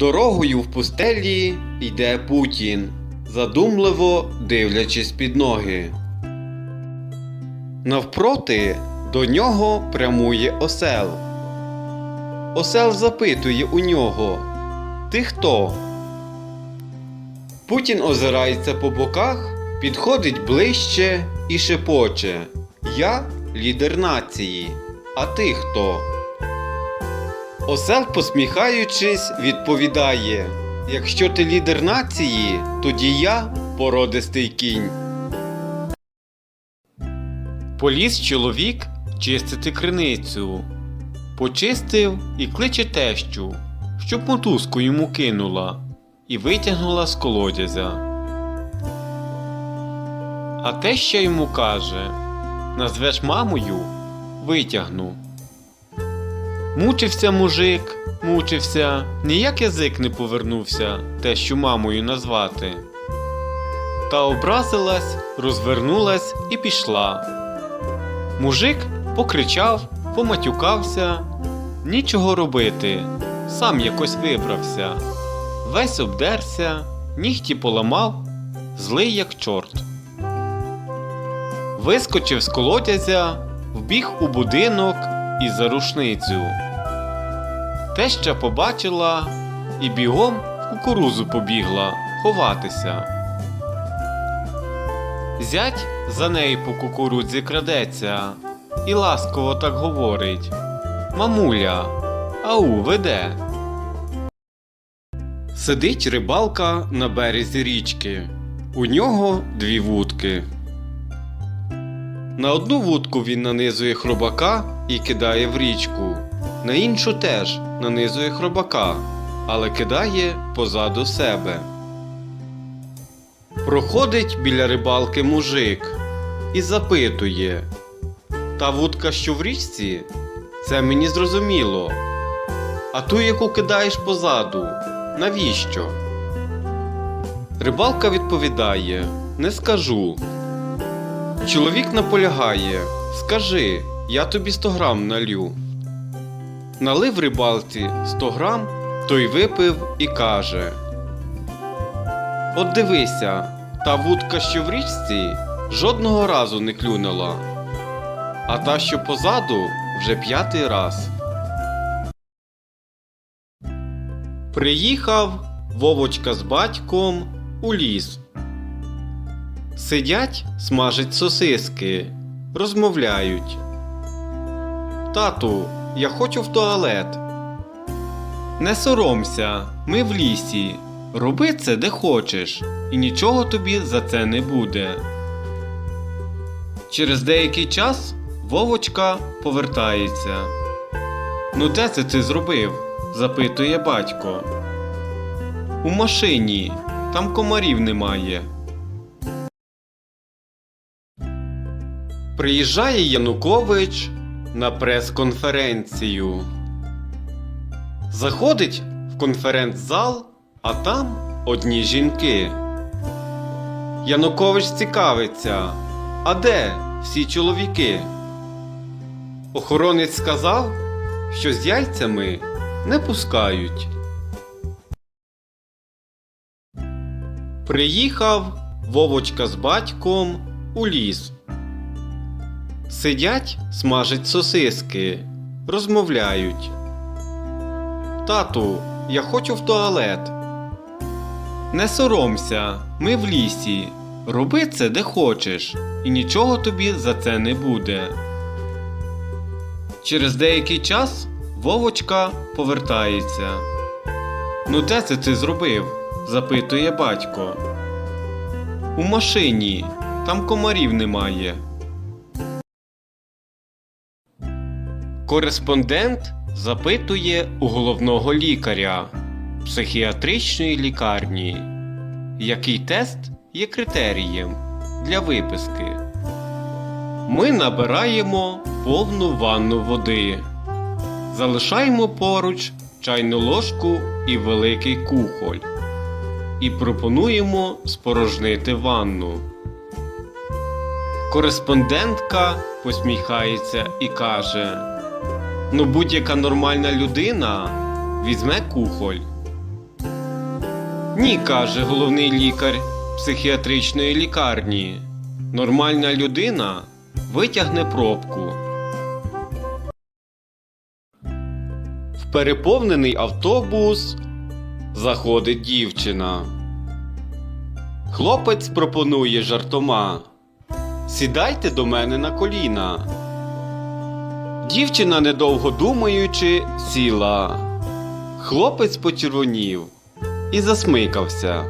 Дорогою в пустелі йде Путін, задумливо дивлячись під ноги. Навпроти до нього прямує осел. Осел запитує у нього Ти хто? Путін озирається по боках, підходить ближче і шепоче Я лідер нації. А ти хто? Осел, посміхаючись, відповідає: Якщо ти лідер нації, тоді я породистий кінь. Поліз чоловік чистити криницю. Почистив і кличе тещу, щоб мотузку йому кинула і витягнула з колодязя. А теща йому каже: Назвеш мамою, витягну. Мучився мужик, мучився, ніяк язик не повернувся тещу мамою назвати. Та образилась, розвернулась і пішла. Мужик покричав, поматюкався, нічого робити, сам якось вибрався, весь обдерся, нігті поламав, злий як чорт. Вискочив з колодязя, вбіг у будинок і за рушницю. Теща побачила і бігом в кукурузу побігла ховатися. Зять за нею по кукурудзі крадеться і ласково так говорить Мамуля, ау, веде. Сидить рибалка на березі річки. У нього дві вудки. На одну вудку він нанизує хробака і кидає в річку, на іншу теж нанизує хробака, але кидає позаду себе. Проходить біля рибалки мужик і запитує Та вудка, що в річці, це мені зрозуміло. А ту, яку кидаєш позаду, навіщо? Рибалка відповідає Не скажу. Чоловік наполягає Скажи, я тобі 100 грам налю. Налив рибалці 100 грам, той випив і каже От дивися, та вудка, що в річці, жодного разу не клюнула, а та, що позаду, вже п'ятий раз. Приїхав Вовочка з батьком у ліс. Сидять, смажать сосиски, розмовляють. Тату, я хочу в туалет. Не соромся, ми в лісі. Роби це де хочеш, і нічого тобі за це не буде. Через деякий час Вовочка повертається. Ну, де це ти зробив? запитує батько. У машині, там комарів немає. Приїжджає Янукович на прес-конференцію. Заходить в конференц-зал, а там одні жінки. Янукович цікавиться. А де всі чоловіки? Охоронець сказав, що з яйцями не пускають. Приїхав Вовочка з батьком у ліс. Сидять, смажать сосиски, розмовляють. Тату, я хочу в туалет. Не соромся, ми в лісі. Роби це де хочеш, і нічого тобі за це не буде. Через деякий час Вовочка повертається. Ну, де це ти зробив? запитує батько. У машині, там комарів немає. Кореспондент запитує у головного лікаря психіатричної лікарні, який тест є критерієм для виписки. Ми набираємо повну ванну води, залишаємо поруч чайну ложку і великий кухоль і пропонуємо спорожнити ванну. Кореспондентка посміхається і каже: Ну, будь-яка нормальна людина візьме кухоль, Ні, каже головний лікар психіатричної лікарні. Нормальна людина витягне пробку. В переповнений автобус заходить дівчина. Хлопець пропонує жартома. Сідайте до мене на коліна. Дівчина, недовго думаючи, сіла. Хлопець почервонів і засмикався.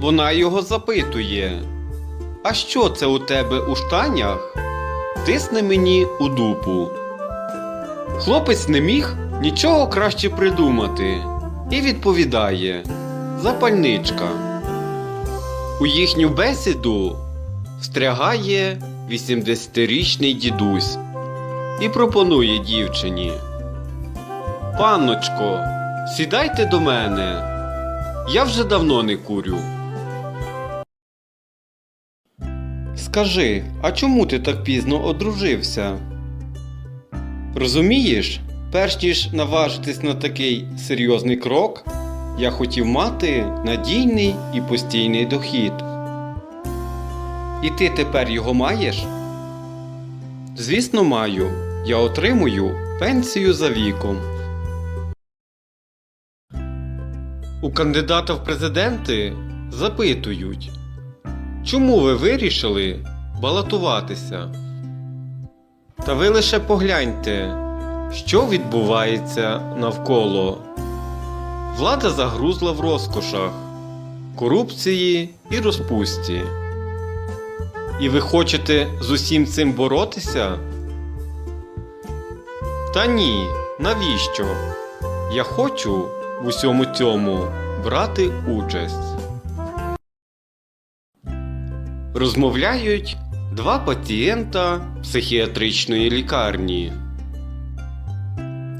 Вона його запитує: А що це у тебе у штанях? Тисне мені у дупу. Хлопець не міг нічого краще придумати і відповідає Запальничка. У їхню бесіду встрягає 80-річний дідусь і пропонує дівчині. Панночко, сідайте до мене. Я вже давно не курю. Скажи, а чому ти так пізно одружився? Розумієш, перш ніж наважитись на такий серйозний крок, я хотів мати надійний і постійний дохід. І ти тепер його маєш? Звісно, маю. Я отримую пенсію за віком. У кандидата в президенти запитують, чому ви вирішили балотуватися? Та ви лише погляньте, що відбувається навколо. Влада загрузла в розкошах, корупції і розпусті. І ви хочете з усім цим боротися? Та ні, навіщо? Я хочу в усьому цьому брати участь. Розмовляють два пацієнта психіатричної лікарні.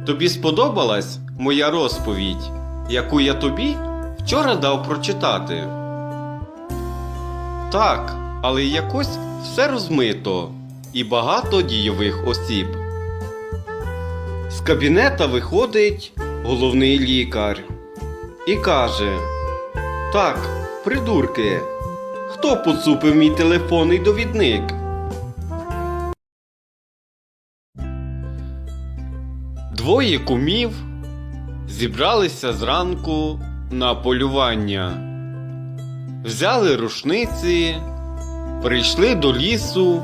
Тобі сподобалась моя розповідь, яку я тобі вчора дав прочитати? Так, але якось все розмито і багато дійових осіб. З кабінета виходить головний лікар і каже: Так, придурки, хто поцупив мій телефонний довідник? Двоє кумів зібралися зранку на полювання, взяли рушниці, прийшли до лісу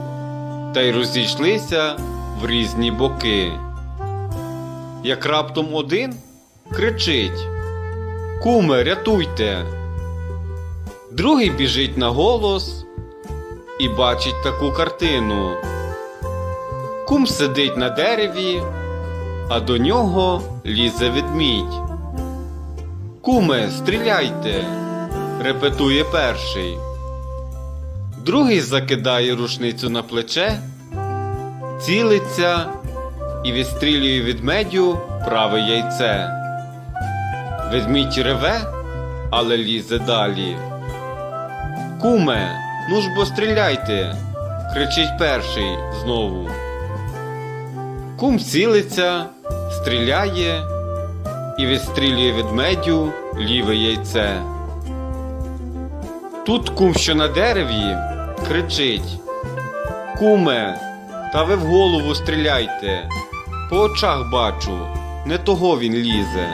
та й розійшлися в різні боки. Як раптом один кричить Куме, рятуйте. Другий біжить на голос і бачить таку картину. Кум сидить на дереві, а до нього лізе ведмідь. Куме, стріляйте, репетує перший. Другий закидає рушницю на плече, цілиться і відстрілює ведмедю праве яйце. Ведмідь реве, але лізе далі. Куме, ну ж бо стріляйте, кричить перший знову. Кум цілиться, стріляє і відстрілює ведмедю ліве яйце. Тут кум, що на дереві, кричить Куме, та ви в голову стріляйте. По очах бачу, не того він лізе.